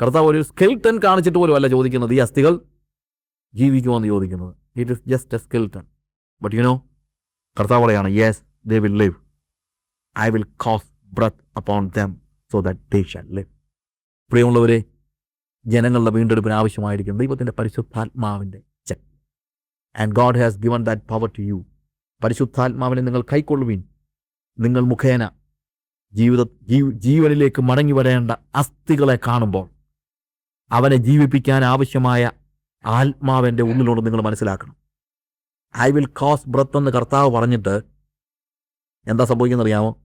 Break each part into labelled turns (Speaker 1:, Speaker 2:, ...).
Speaker 1: കർത്താവ് ഒരു സ്കെൽട്ടൺ കാണിച്ചിട്ട് പോലും അല്ല ചോദിക്കുന്നത് ഈ അസ്ഥികൾ ജീവിക്കുമെന്ന് ചോദിക്കുന്നത്. It is just a skeleton but you know കർത്താവ് പറയാണ് yes they will live I will cause breath upon them so that they shall live പ്രിയമുള്ളവരെ ജനങ്ങളുടെ വീണ്ടെടുപ്പിന് ആവശ്യമായിരിക്കും ദൈവത്തിന്റെ പരിശുദ്ധാത്മാവിന്റെ ശക്തി and God has given that power to you പരിശുദ്ധാത്മാവിനെ നിങ്ങൾ കൈക്കൊള്ളുവീൻ. നിങ്ങൾ മുഖേന ജീവിത ജീവനിലേക്ക് മടങ്ങി വരേണ്ട അസ്ഥികളെ കാണുമ്പോൾ അവനെ ജീവിപ്പിക്കാൻ ആവശ്യമായ ആത്മാവിന്റെ ഉള്ളിലോട് നിങ്ങൾ മനസ്സിലാക്കണം. ഐ വിൽ കോസ് ബ്രത്ത് എന്ന് കർത്താവ് പറഞ്ഞിട്ട് എന്താ സംഭവിക്കുന്നത് അറിയാമോ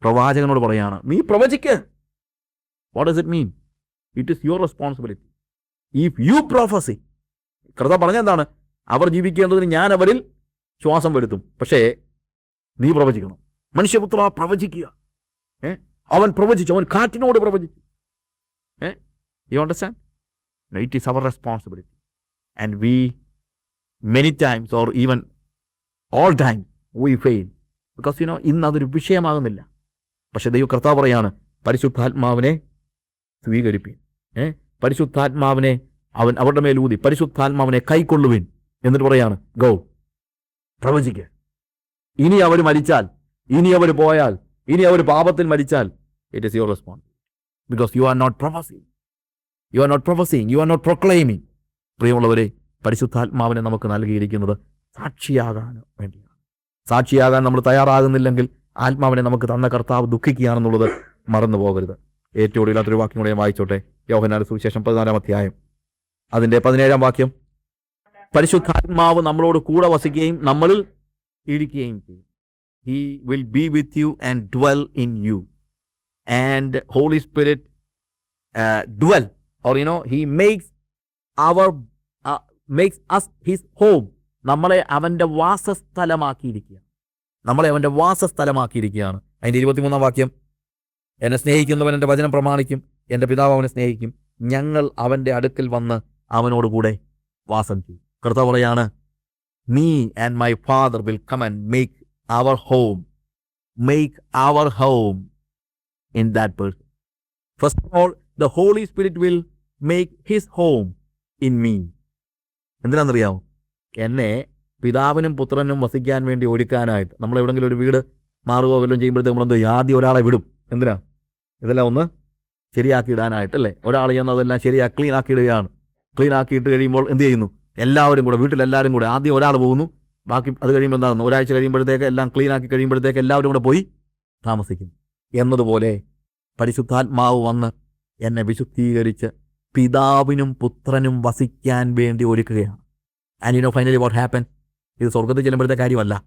Speaker 1: പ്രവാചകനോട് പറയാണ് നീ പ്രവചിക്ക്. What does it mean it is your responsibility if you prophesy കർത്താവ് പറഞ്ഞ എന്താണ്? അവർ ജീവിക്കേണ്ടതിന് ഞാൻ അവരിൽ ശ്വാസം വരുത്തും. പക്ഷേ നീ പ്രവചിക്കണം. മനുഷ്യപുത്ര പ്രവചിക്കുക. ഏ? അവൻ പ്രവചിച്ചു അവൻ കാറ്റിനോട് പ്രവചിച്ചു. ഏ? You understand it is our responsibility and we many times or even all time we fail because you know ഇന്ന് അതൊരു വിഷയമാകുന്നില്ല. പക്ഷെ ദൈവ കർത്താവ് പറയാണ് പരിശുദ്ധാത്മാവിനെ സ്വീകരിപ്പീൻ. ഏ? പരിശുദ്ധാത്മാവിനെ അവൻ അവരുടെ മേൽ ഊതി. പരിശുദ്ധാത്മാവിനെ കൈക്കൊള്ളുവിൻ. എന്നിട്ട് പറയാണ് ഗോ പ്രവചിക്കുക ഇനി അവർ മരിച്ചാൽ ഇനി അവർ പോയാൽ ഇനി അവർ പാപത്തിൽ മരിച്ചാൽ it is your response because you are not prophesying you are not prophesying you are not proclaiming പ്രിയമുള്ളവരെ പരിശുദ്ധാത്മാവിനെ നമുക്ക് നൽകിയിരിക്കുന്നത് സാക്ഷിയാകാൻ വേണ്ടിയാണ്. സാക്ഷിയാകാൻ നമ്മൾ തയ്യാറാകുന്നില്ലെങ്കിൽ ആത്മാവിനെ നമുക്ക് തന്ന കർത്താവ് ദുഃഖിക്കുകയാണെന്നുള്ളത് മറന്നു പോകരുത് ഏറ്റവും ഒടുവിലാത്തൊരു വാക്യം കൂടെ വായിച്ചോട്ടെ. യോഹനാട് സുവിശേഷം പതിനാലാം അധ്യായം. അതിന്റെ പതിനേഴാം വാക്യം. പരിശുദ്ധാത്മാവ് നമ്മളോട് കൂടെ വസിക്കുകയും നമ്മളിൽ ഇരിക്കുകയും ചെയ്യും. He will be with you and dwell in you and Holy Spirit dwell or you know he makes our makes us his home നമ്മളെ അവന്റെ വാസസ്ഥലമാക്കിയിരിക്കുകയാണ്. നമ്മളെ അവന്റെ വാസസ്ഥലമാക്കിയിരിക്കുകയാണ്. അതിന്റെ ഇരുപത്തിമൂന്നാം വാക്യം. എന്നെ സ്നേഹിക്കുന്നവൻ എന്റെ വചനം പ്രമാണിക്കും. എന്റെ പിതാവ് അവനെ സ്നേഹിക്കും. ഞങ്ങൾ അവന്റെ അടുക്കൽ വന്ന് അവനോട് കൂടെ വാസം ചെയ്യും. കർത്താവ് പറയാണ് me and my father will come and make our home make our home in that person first of all the Holy Spirit will make his home in me എന്തിനാണെന്നറിയാമോ? എന്നെ പിതാവിനും പുത്രനും വസിക്കാൻ വേണ്ടി ഒരുക്കാനായിട്ട്. നമ്മൾ എവിടെങ്കിലും ഒരു വീട് മാറുകയോ വല്ലതും ചെയ്യുമ്പോഴത്തേക്ക് നമ്മളെന്ത് ആദ്യം ഒരാളെ വിടും. എന്തിനാ? ഇതെല്ലാം ഒന്ന് ശരിയാക്കി ഇടാനായിട്ട് അല്ലേ? ഒരാൾ ചെയ്യുന്ന അതെല്ലാം ശരിയാക്കി ക്ലീൻ ആക്കി ഇടുകയാണ് ക്ലീൻ ആക്കിയിട്ട് കഴിയുമ്പോൾ എന്ത് ചെയ്യുന്നു? എല്ലാവരും കൂടെ വീട്ടിലെല്ലാവരും കൂടെ ആദ്യം ഒരാൾ പോകുന്നു. ബാക്കി അത് കഴിയുമ്പോൾ എന്താകുന്നു ഒരാഴ്ച കഴിയുമ്പോഴത്തേക്ക് എല്ലാം ക്ലീൻ ആക്കി കഴിയുമ്പോഴത്തേക്ക് എല്ലാവരും കൂടെ പോയി താമസിക്കുന്നു. എന്നതുപോലെ പരിശുദ്ധാത്മാവ് വന്ന് എന്നെ വിശുദ്ധീകരിച്ച് പിതാവിനും പുത്രനും വസിക്കാൻ വേണ്ടി ഒരുക്കുകയാണ്. And you know finally what happen ഇത് സ്വർഗത്തിൽ ചെല്ലുമ്പോഴത്തെ കാര്യമല്ല.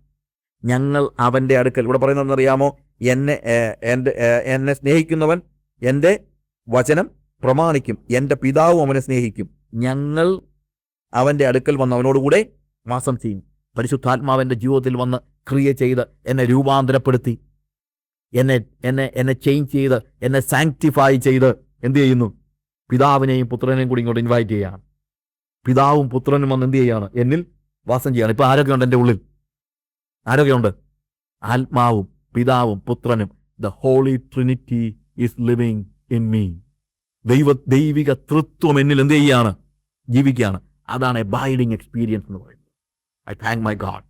Speaker 1: ഞങ്ങൾ അവന്റെ അടുക്കൽ ഇവിടെ പറയുന്നത് അറിയാമോ എന്നെ എന്റെ എന്നെ സ്നേഹിക്കുന്നവൻ എന്റെ വചനം പ്രമാണിക്കും. എന്റെ പിതാവും അവനെ സ്നേഹിക്കും. ഞങ്ങൾ അവന്റെ അടുക്കൽ വന്ന് അവനോടുകൂടെ വാസം ചെയ്യും. പരിശുദ്ധാത്മാവന്റെ ജീവിതത്തിൽ വന്ന് ക്രിയ ചെയ്ത് എന്നെ രൂപാന്തരപ്പെടുത്തി. എന്നെ എന്നെ എന്നെ ചേഞ്ച് ചെയ്ത് എന്നെ സാങ്ക്ടിഫൈ ചെയ്ത് എന്ത് ചെയ്യുന്നു? പിതാവിനെയും പുത്രനെയും കൂടി ഇങ്ങോട്ട് ഇൻവൈറ്റ് ചെയ്യാണ്. പിതാവും പുത്രനും വന്ന് എന്ത് ചെയ്യാണ്? എന്നിൽ വാസം ചെയ്യാണ്. ഇപ്പം ആരൊക്കെയുണ്ട് എന്റെ ഉള്ളിൽ? ആരൊക്കെയുണ്ട് ആത്മാവും പിതാവും പുത്രനും. The Holy Trinity is living in me ദൈവ ദൈവിക തൃത്വം എന്നിൽ എന്ത് ചെയ്യുകയാണ് ജീവിക്കുകയാണ്. അതാണ് എ ബൈഡിങ് എക്സ്പീരിയൻസ് എന്ന് പറയുന്നത്. I thank my God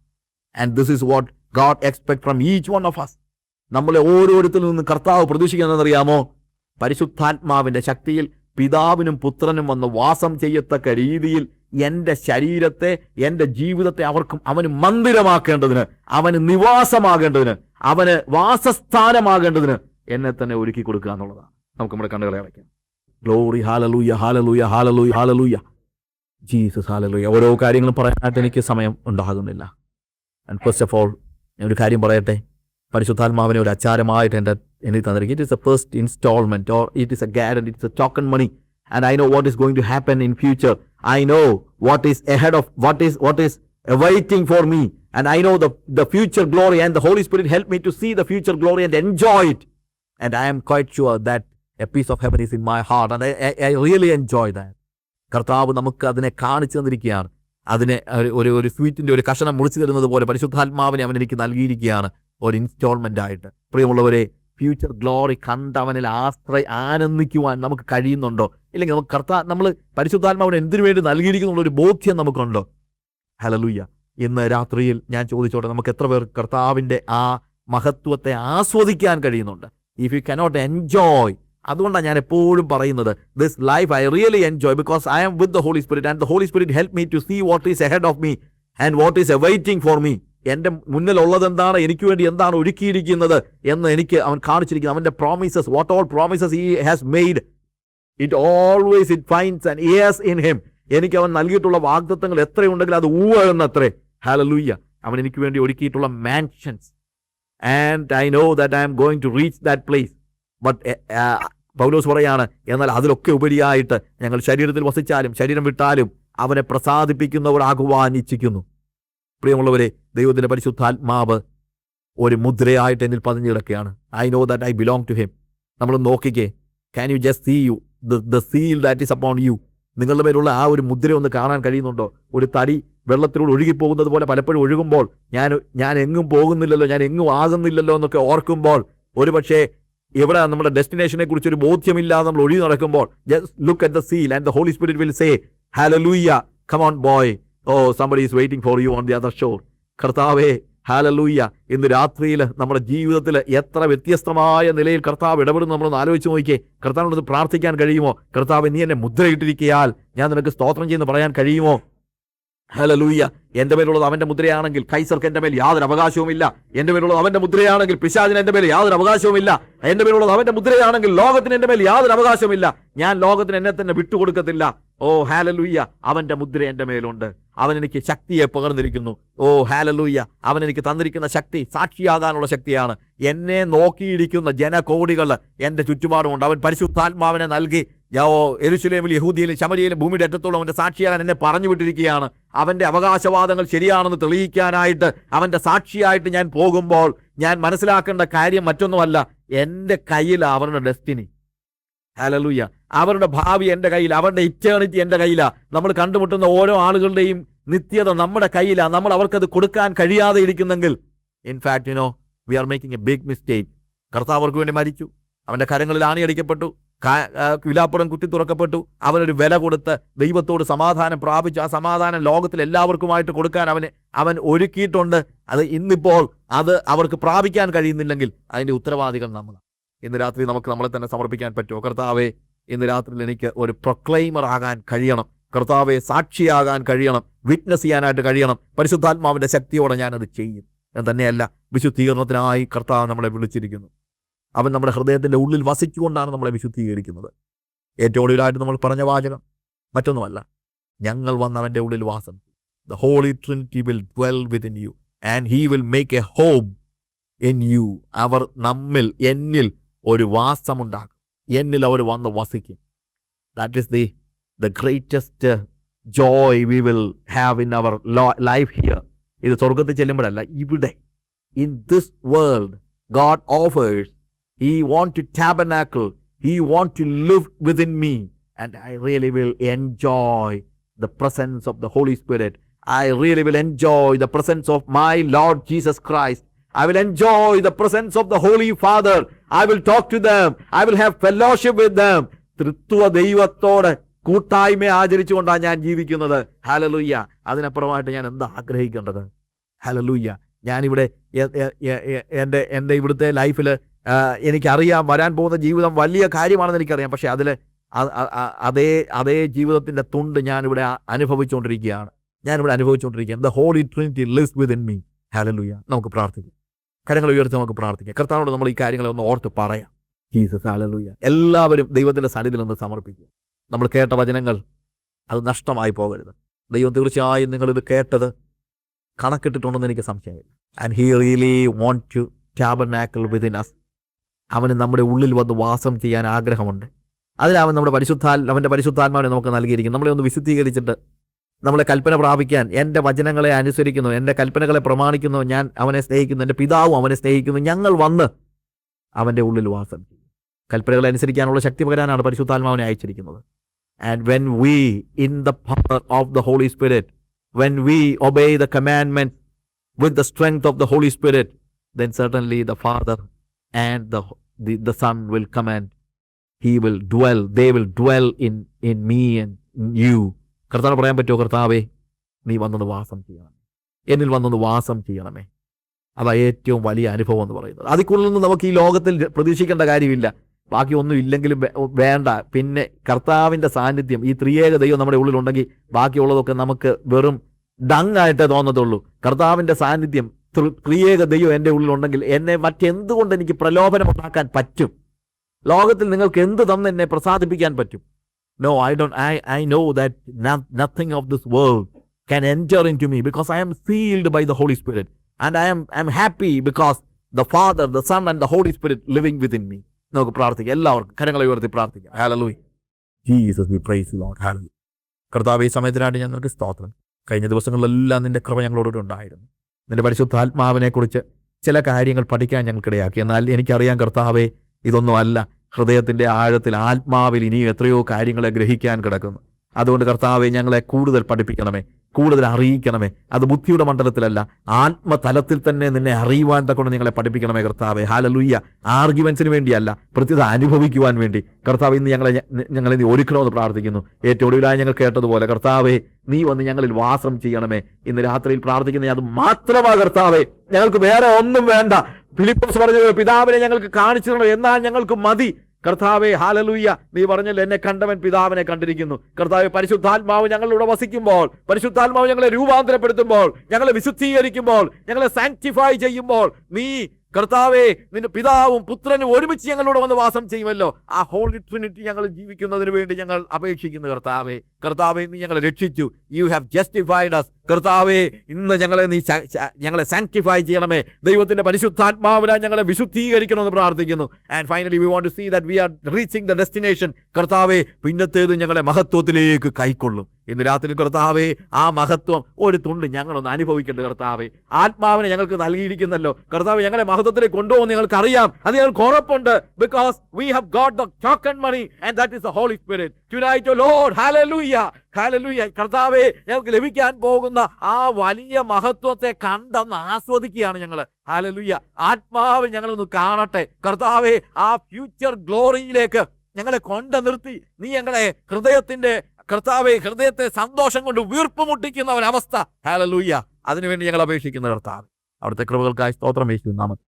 Speaker 1: and this is what God expect from each one of us നമ്മളെ ഓരോരുത്തരിൽ നിന്ന് കർത്താവ് പ്രതീക്ഷിക്കുന്നതെന്നറിയാമോ പരിശുദ്ധാത്മാവിന്റെ ശക്തിയിൽ പിതാവിനും പുത്രനും വന്ന് വാസം ചെയ്യത്തക്ക രീതിയിൽ എന്റെ ശരീരത്തെ എന്റെ ജീവിതത്തെ അവർക്കും അവന് മന്ദിരമാക്കേണ്ടതിന് അവന് നിവാസമാകേണ്ടതിന് അവന് വാസസ്ഥാനമാകേണ്ടതിന് എന്നെ തന്നെ ഒരുക്കി കൊടുക്കുക എന്നുള്ളതാണ്. നമുക്ക് നമ്മുടെ കണ്ണുകളെ അടയ്ക്കാം. Glory hallelujah hallelujah hallelujah hallelujah Jesus hallelujah ഓരോ കാര്യങ്ങളും പറയാനായിട്ട് എനിക്ക് സമയം ഉണ്ടാകുന്നില്ല. ആൻഡ് ഫസ്റ്റ് ഓഫ് ഓൾ ഞാൻ ഒരു കാര്യം പറയട്ടെ. പരിശുദ്ധാത്മാവിനെ ഒരു അച്ചാരമായിട്ട് എന്റെ എനിക്ക് തന്നിരിക്കും. It is a first instalment or it is a guarantee it's a token money and I know what is going to happen in future I know what is ahead of what is what is awaiting for me. And I know the, the future glory and the Holy Spirit help me to see the future glory and enjoy it. And I am quite sure that a piece of heaven is in my heart and I, I, I really കർത്താവ് നമുക്ക് അതിനെ കാണിച്ചു തന്നിരിക്കുകയാണ്. അതിനെ ഒരു- ഒരു സ്വീറ്റിന്റെ ഒരു കഷണം മുറിച്ചു തരുന്നത് പോലെ പരിശുദ്ധാത്മാവിനെ അവൻ എനിക്ക് നൽകിയിരിക്കുകയാണ്. ഒരു ഇൻസ്റ്റാൾമെന്റ് ആയിട്ട്. പ്രിയമുള്ളവരെ ഫ്യൂച്ചർ ഗ്ലോറി കണ്ട് അവനിൽ ആശ്രയ ആനന്ദിക്കുവാൻ നമുക്ക് കഴിയുന്നുണ്ടോ? ഇല്ലെങ്കിൽ നമുക്ക് കർത്താ നമ്മൾ പരിശുദ്ധാത്മാവിന് എന്തിനു വേണ്ടി നൽകിയിരിക്കുന്നുള്ള ഒരു ബോധ്യം നമുക്കുണ്ടോ? ഹലലുയ്യ ഇന്ന് രാത്രിയിൽ ഞാൻ ചോദിച്ചോട്ടെ നമുക്ക് എത്ര പേർ കർത്താവിന്റെ ആ മഹത്വത്തെ ആസ്വദിക്കാൻ കഴിയുന്നുണ്ട്? ഇഫ് യു കനോട്ട് എൻജോയ് അതുകൊണ്ടാണ് ഞാൻ എപ്പോഴും പറയുന്നത് this life I really enjoy because I am with the Holy Spirit and the Holy Spirit help me to see what is ahead of me and what is awaiting for me എന്റെ മുന്നിലുള്ളത് എന്താണ് എനിക്ക് വേണ്ടി എന്താണ് ഒരുക്കിയിരിക്കുന്നത്? എന്ന് എനിക്ക് അവൻ കാണിച്ചിരിക്കുന്നത് അവന്റെ promises what all promises he has made it always it fines and years in him എനിക്ക് അവൻ നൽകിയിട്ടുള്ള വാഗ്ദത്വങ്ങൾ എത്രയുണ്ടെങ്കിൽ അത് ഊവ എന്നത്രേ ഹാലലൂയ്യ അവൻ എനിക്ക് വേണ്ടി ഒരുക്കിയിട്ടുള്ള mansions and I know that I am going to reach that place but Paulose പറയാണ് എന്നാൽ അതിലൊക്കെ ഉപരിയായിട്ട് ഞങ്ങൾ ശരീരത്തിൽ വസിച്ചാലും ശരീരം വിട്ടാലും അവനെ പ്രസാദിപ്പിക്കുന്നവരാകുവാൻ ഇച്ഛിക്കുന്നു. പ്രിയമുള്ളവരെ ദൈവത്തിന്റെ പരിശുദ്ധാത്മാവ് ഒരു മുദ്രയായിട്ട് എന്നിൽ പതിഞ്ഞു കിടക്കുകയാണ് I know that I belong to him നമ്മൾ നോക്കിക്കേ can you just see you the seal that is upon you നിങ്ങളുടെ മേലുള്ള ആ ഒരു മുദ്ര ഒന്ന് കാണാൻ കഴിയുന്നുണ്ടോ? ഒരു തടി വെള്ളത്തിലൂടെ ഒഴുകിപ്പോകുന്നത് പോലെ പലപ്പോഴും ഒഴുകുമ്പോൾ ഞാൻ ഞാൻ എങ്ങും പോകുന്നില്ലല്ലോ ഞാൻ എങ്ങും ആകുന്നില്ലല്ലോ എന്നൊക്കെ ഓർക്കുമ്പോൾ ഒരുപക്ഷെ ഇവിടെ നമ്മുടെ ഡെസ്റ്റിനേഷനെ കുറിച്ച് ഒരു ബോധ്യമില്ലാതെ നമ്മൾ ഒഴുകി നടക്കുമ്പോൾ just look at the seal and the Holy Spirit will say hallelujah come on boy oh somebody is waiting for you on the other shore കർത്താവേ ഹാലലൂയ്യ ഇന്ന് രാത്രിയിൽ നമ്മുടെ ജീവിതത്തിൽ എത്ര വ്യത്യസ്തമായ നിലയിൽ കർത്താവ് ഇടപെടുന്നു നമ്മളൊന്ന് ആലോചിച്ച് നോക്കിയേ കർത്താവിനോട് പ്രാർത്ഥിക്കാൻ കഴിയുമോ? കർത്താവ് നീ എന്നെ മുദ്രയിട്ടിരിക്കയാൽ ഞാൻ നിനക്ക് സ്തോത്രം ചെയ്യുന്നു പറയാൻ കഴിയുമോ? ഹലലൂയ്യ എന്റെ മേലുള്ളത് അവന്റെ മുദ്രയാണെങ്കിൽ കൈസർക്ക് എന്റെ മേൽ യാതൊരു അവകാശവുമില്ല. എന്റെ മേലുള്ളത് അവന്റെ മുദ്രയാണെങ്കിൽ പിശാചിന് എന്റെ മേൽ യാതൊരു അവകാശവുമില്ല. എന്റെ മേലുള്ളത് അവന്റെ മുദ്രയാണെങ്കിൽ ലോകത്തിന് എന്റെ മേൽ യാതൊരു അവകാശവുമില്ല. ഞാൻ ലോകത്തിന് എന്നെ തന്നെ വിട്ടുകൊടുക്കത്തില്ല. ഓ ഹാലലൂയ്യ അവന്റെ മുദ്ര എന്റെ മേലുണ്ട്. അവൻ എനിക്ക് ശക്തിയെ പകർന്നിരിക്കുന്നു. ഓ ഹാലലൂയ്യ അവൻ എനിക്ക് തന്നിരിക്കുന്ന ശക്തി സാക്ഷിയാകാനുള്ള ശക്തിയാണ്. എന്നെ നോക്കിയിരിക്കുന്ന ജനകോടികൾ എന്റെ ചുറ്റുപാടുമുണ്ട്. അവൻ പരിശുദ്ധാത്മാവിനെ നൽകി യോ എരുശുലേമിൽ യഹൂദിയിലും ശമരിയിലും ഭൂമിയുടെ അറ്റത്തോളം അവന്റെ സാക്ഷിയാകാൻ എന്നെ പറഞ്ഞു വിട്ടിരിക്കുകയാണ് അവന്റെ അവകാശവാദങ്ങൾ ശരിയാണെന്ന് തെളിയിക്കാനായിട്ട് അവന്റെ സാക്ഷിയായിട്ട് ഞാൻ പോകുമ്പോൾ ഞാൻ മനസ്സിലാക്കേണ്ട കാര്യം മറ്റൊന്നുമല്ല എന്റെ കയ്യിൽ അവരുടെ ഡെസ്റ്റിനി. ഹലലൂയ അവരുടെ ഭാവി എന്റെ കയ്യിൽ അവരുടെ ഇറ്റേണിറ്റി എന്റെ കയ്യിലാണ് നമ്മൾ കണ്ടുമുട്ടുന്ന ഓരോ ആളുകളുടെയും നിത്യത നമ്മുടെ കയ്യിലാണ് നമ്മൾ അവർക്കത് കൊടുക്കാൻ കഴിയാതെ ഇരിക്കുന്നെങ്കിൽ. In fact you know we are making a big mistake കർത്താവ് അവർക്ക് വേണ്ടി മരിച്ചു. അവന്റെ കരങ്ങളിൽ ആണിയടിക്കപ്പെട്ടു വിലാപ്പുറം കുത്തി തുറക്കപ്പെട്ടു. അവനൊരു വില കൊടുത്ത് ദൈവത്തോട് സമാധാനം പ്രാപിച്ചു. ആ സമാധാനം ലോകത്തിൽ എല്ലാവർക്കുമായിട്ട് കൊടുക്കാൻ അവന് അവൻ ഒരുക്കിയിട്ടുണ്ട്. അത് ഇന്നിപ്പോൾ അത് അവർക്ക് പ്രാപിക്കാൻ കഴിയുന്നില്ലെങ്കിൽ അതിന്റെ ഉത്തരവാദികൾ നമ്മളാണ് ഇന്ന് രാത്രി നമുക്ക് നമ്മളെ തന്നെ സമർപ്പിക്കാൻ പറ്റുമോ? കർത്താവേ ഇന്ന് രാത്രിയിൽ എനിക്ക് ഒരു പ്രൊക്ലൈമർ ആകാൻ കഴിയണം. കർത്താവെ സാക്ഷിയാകാൻ കഴിയണം വിറ്റ്നസ് ചെയ്യാനായിട്ട് കഴിയണം. പരിശുദ്ധാത്മാവിന്റെ ശക്തിയോടെ ഞാനത് ചെയ്യും. എന്ന് തന്നെയല്ല വിശുദ്ധീകരണത്തിനായി കർത്താവ് നമ്മളെ വിളിച്ചിരിക്കുന്നു. അവൻ നമ്മുടെ ഹൃദയത്തിന്റെ ഉള്ളിൽ വസിച്ചുകൊണ്ടാണ് നമ്മളെ വിശുദ്ധീകരിക്കുന്നത്. ഏറ്റവും ഒടുവിലായിട്ട് നമ്മൾ പറഞ്ഞ വാചകം മറ്റൊന്നുമല്ല. ഞങ്ങൾ വന്ന് അവന്റെ ഉള്ളിൽ വാസം the Holy Trinity will dwell within you and he will make a home in you അവർ നമ്മിൽ എന്നിൽ ഒരു വാസമുണ്ടാകും എന്നിൽ അവർ വന്ന് വസിക്കും. That is the the greatest joy we will have in our life here ഇത് സ്വർഗത്തിൽ ചെല്ലുമ്പോഴല്ല ഇവിടെ in this world God offers he want to tabernacle he want to live within me and I really will enjoy the presence of the Holy Spirit. I really will enjoy the presence of my Lord Jesus Christ. I will enjoy the presence of the Holy Father. I will talk to them. I will have fellowship with them. തൃത്വ ദൈവത്തോട് കൂട്ടായ്മ ആചരിച്ചുകൊണ്ടാണ് ഞാൻ ജീവിക്കുന്നത്. ഹലലുയ്യ അതിനപ്പുറമായിട്ട് ഞാൻ എന്താ ആഗ്രഹിക്കേണ്ടത്? ഹലലുയ്യ ഞാനിവിടെ എന്റെ എന്റെ ഇവിടുത്തെ ലൈഫിൽ എനിക്കറിയാം വരാൻ പോകുന്ന ജീവിതം വലിയ കാര്യമാണെന്ന് എനിക്കറിയാം. പക്ഷേ അതിൽ അതേ അതേ ജീവിതത്തിന്റെ തുണ്ട് ഞാനിവിടെ അനുഭവിച്ചുകൊണ്ടിരിക്കുകയാണ്. ഞാനിവിടെ അനുഭവിച്ചുകൊണ്ടിരിക്കുകയാണ്. The Holy Trinity lives within me hallelujah നമുക്ക് പ്രാർത്ഥിക്കാം. കരങ്ങൾ ഉയർത്തി നമുക്ക് പ്രാർത്ഥിക്കാം. കർത്താവിനോട് നമ്മൾ ഈ കാര്യങ്ങളെ ഒന്ന് ഓർത്ത് പറയാം. ജീസസ് ഹലലുയ്യ എല്ലാവരും ദൈവത്തിന്റെ സന്നിധിയിൽ ഒന്ന് സമർപ്പിക്കുക. നമ്മൾ കേട്ട വചനങ്ങൾ അത് നഷ്ടമായി പോകരുത്. ദൈവം തീർച്ചയായും നിങ്ങളിത് കേട്ടത് കണക്കിട്ടിട്ടുണ്ടെന്ന് എനിക്ക് സംശയമില്ല. And he really want to tabernacle within us അവന് നമ്മുടെ ഉള്ളിൽ വന്ന് വാസം ചെയ്യാൻ ആഗ്രഹമുണ്ട്. അതിലവൻ നമ്മുടെ പരിശുദ്ധാൽ അവന്റെ പരിശുദ്ധാത്മാവിനെ നമുക്ക് നൽകിയിരിക്കും നമ്മളെ ഒന്ന് വിശുദ്ധീകരിച്ചിട്ട് നമ്മളെ കൽപ്പന പ്രാപിക്കാൻ എന്റെ വചനങ്ങളെ അനുസരിക്കുന്നു എന്റെ കൽപ്പനകളെ പ്രമാണിക്കുന്നു ഞാൻ അവനെ സ്നേഹിക്കുന്നു എന്റെ പിതാവും അവനെ സ്നേഹിക്കുന്നു. ഞങ്ങൾ വന്ന് അവന്റെ ഉള്ളിൽ വാസം ചെയ്യും. കൽപ്പനകളെ അനുസരിക്കാനുള്ള ശക്തി പകരാനാണ് പരിശുദ്ധാത്മാവിനെ അയച്ചിരിക്കുന്നത്. And when we in the power of the Holy Spirit when we obey the commandment with the strength of the Holy Spirit then certainly the Father and the, the, the Son will come and he will dwell they will dwell in in me and you കർത്താവ് പറയാൻ പറ്റുമോ കർത്താവേ? നീ വന്നത് വാസം ചെയ്യണം എന്നിൽ വന്നത് വാസം ചെയ്യണമേ. അതാ ഏറ്റവും വലിയ അനുഭവം എന്ന് പറയുന്നത്. അതിൽ കൂടുതലൊന്നും നമുക്ക് ഈ ലോകത്തിൽ പ്രതീക്ഷിക്കേണ്ട കാര്യമില്ല. ബാക്കി ഒന്നും ഇല്ലെങ്കിലും വേണ്ട. പിന്നെ കർത്താവിന്റെ സാന്നിധ്യം ഈ ത്രിയേക ദൈവം നമ്മുടെ ഉള്ളിലുണ്ടെങ്കിൽ ബാക്കിയുള്ളതൊക്കെ നമുക്ക് വെറും ഡങ്ങായിട്ടേ തോന്നത്തുള്ളൂ. കർത്താവിന്റെ സാന്നിധ്യം ത്രിയേക ദൈവം എന്റെ ഉള്ളിലുണ്ടെങ്കിൽ എന്നെ മറ്റെന്തുകൊണ്ട് എനിക്ക് പ്രലോഭനം ഉണ്ടാക്കാൻ പറ്റും? ലോകത്തിൽ നിങ്ങൾക്ക് എന്ത് തന്ന് എന്നെ പ്രസാദിപ്പിക്കാൻ പറ്റും? No I don't I I know that nothing of this world can enter in to me because I am sealed by the Holy Spirit and I am I am happy because the Father the Son and the Holy Spirit living within me. നമുക്ക് പ്രാർത്ഥിക്കാം. എല്ലാവർക്കും കരങ്ങളെ ഉയർത്തി പ്രാർത്ഥിക്കാം. Hallelujah Jesus we praise Lord hallelu കർത്താവ് ഈ സമയത്തിനായിട്ട് ഞാൻ ഒരു സ്തോത്രം. കഴിഞ്ഞ ദിവസങ്ങളിലെല്ലാം നിന്റെ കൃപ ഞങ്ങളോട് ഉണ്ടായിരുന്നു. നിന്റെ പരിശുദ്ധ ആത്മാവിനെക്കുറിച്ച് ചില കാര്യങ്ങൾ പഠിക്കാൻ ഞങ്ങൾക്കിടയാക്കി. എന്നാൽ എനിക്കറിയാം കർത്താവെ ഇതൊന്നും അല്ല. ഹൃദയത്തിന്റെ ആഴത്തിൽ ആത്മാവിൽ ഇനിയും എത്രയോ കാര്യങ്ങളെ ഗ്രഹിക്കാൻ കിടക്കുന്നു. അതുകൊണ്ട് കർത്താവെ ഞങ്ങളെ കൂടുതൽ പഠിപ്പിക്കണമേ. കൂടുതൽ അറിയിക്കണമേ. അത് ബുദ്ധിയുടെ മണ്ഡലത്തിലല്ല. ആത്മതലത്തിൽ തന്നെ നിന്നെ അറിയുവാൻ തക്കൊണ്ട് നിങ്ങളെ പഠിപ്പിക്കണമേ കർത്താവെ. ഹാലലുയ്യ ആർഗ്യുമെന്റ്സിന് വേണ്ടിയല്ല പ്രത്യേകത അനുഭവിക്കുവാൻ വേണ്ടി. കർത്താവ് ഇന്ന് ഞങ്ങളെ ഞങ്ങളെ നീ ഒരുക്കണമെന്ന് പ്രാർത്ഥിക്കുന്നു. ഏറ്റവും ഒടുവിലായി ഞങ്ങൾ കേട്ടതുപോലെ കർത്താവേ നീ വന്ന് ഞങ്ങളിൽ വാസം ചെയ്യണമേ. ഇന്ന് രാത്രിയിൽ പ്രാർത്ഥിക്കുന്ന അത് മാത്രമാ കർത്താവെ. ഞങ്ങൾക്ക് വേറെ ഒന്നും വേണ്ട. ഫിലിപ്പസ് പറഞ്ഞത് പിതാവിനെ ഞങ്ങൾക്ക് കാണിച്ചു തരണം എന്നാൽ ഞങ്ങൾക്ക് മതി. കർത്താവെ ഹാലലൂയ്യ നീ പറഞ്ഞല്ലോ എന്നെ കണ്ടവൻ പിതാവിനെ കണ്ടിരിക്കുന്നു. കർത്താവ് പരിശുദ്ധാത്മാവ് ഞങ്ങളിലൂടെ വസിക്കുമ്പോൾ പരിശുദ്ധാത്മാവ് ഞങ്ങളെ രൂപാന്തരപ്പെടുത്തുമ്പോൾ ഞങ്ങളെ വിശുദ്ധീകരിക്കുമ്പോൾ ഞങ്ങളെ സാങ്ക്ടിഫൈ ചെയ്യുമ്പോൾ നീ കർത്താവെ നിന്റെ പിതാവും പുത്രനും ഒരുമിച്ച് ഞങ്ങളോട് വന്ന് വാസം ചെയ്യുമല്ലോ. ആ ഹോളി ട്രിനിറ്റി ഞങ്ങൾ ജീവിക്കുന്നതിന് വേണ്ടി ഞങ്ങൾ അപേക്ഷിക്കുന്നു കർത്താവെ. കർത്താവെ നീ ഞങ്ങളെ രക്ഷിച്ചു. യു ഹാവ് ജസ്റ്റിഫൈഡ് അസ് കർത്താവെ ഇന്ന് ഞങ്ങളെ നീ ഞങ്ങളെ സാങ്ക്ടിഫൈ ചെയ്യണമേ. ദൈവത്തിന്റെ പരിശുദ്ധാത്മാവിനാ ഞങ്ങളെ വിശുദ്ധീകരിക്കണമെന്ന് പ്രാർത്ഥിക്കുന്നു. And finally we want to see that we are reaching the destination കർത്താവെ പിന്നത്തേത് ഞങ്ങളെ മഹത്വത്തിലേക്ക് കൈക്കൊള്ളും. ഇന്ന് രാത്രി കർത്താവേ ആ മഹത്വം ഒരു തുണ്ട് ഞങ്ങളൊന്ന് അനുഭവിക്കേണ്ട കർത്താവേ. ആത്മാവിനെ ഞങ്ങൾക്ക് നൽകിയിരിക്കുന്നല്ലോ. കർത്താവ് ഞങ്ങളെ മഹത്വത്തിലേക്ക് കൊണ്ടുപോകുന്ന ഞങ്ങൾക്ക് അറിയാം അത് ഞങ്ങൾക്ക് ഉറപ്പുണ്ട്. Because we have got the token money and that is the Holy Spirit hallelujah hallelujah കർത്താവെ ഞങ്ങൾക്ക് ലഭിക്കാൻ പോകുന്ന ആ വലിയ മഹത്വത്തെ കണ്ടെന്ന് ആസ്വദിക്കുകയാണ് ഞങ്ങൾ ഹാലലൂയ ആത്മാവ് ഞങ്ങളൊന്ന് കാണട്ടെ. കർത്താവേ ആ ഫ്യൂച്ചർ ഗ്ലോറിയിലേക്ക് ഞങ്ങളെ കൊണ്ട നിർത്തി. നീ ഞങ്ങളെ ഹൃദയത്തിന്റെ കർത്താവെ ഹൃദയത്തെ സന്തോഷം കൊണ്ട് വീർപ്പ് മുട്ടിക്കുന്ന ഒരവസ്ഥ. ഹാലലൂയ്യ അതിനുവേണ്ടി ഞങ്ങൾ അപേക്ഷിക്കുന്ന കർത്താവ്. അവിടുത്തെ കൃപകൾക്കായി സ്തോത്രം യേശു നാമത്തിൽ.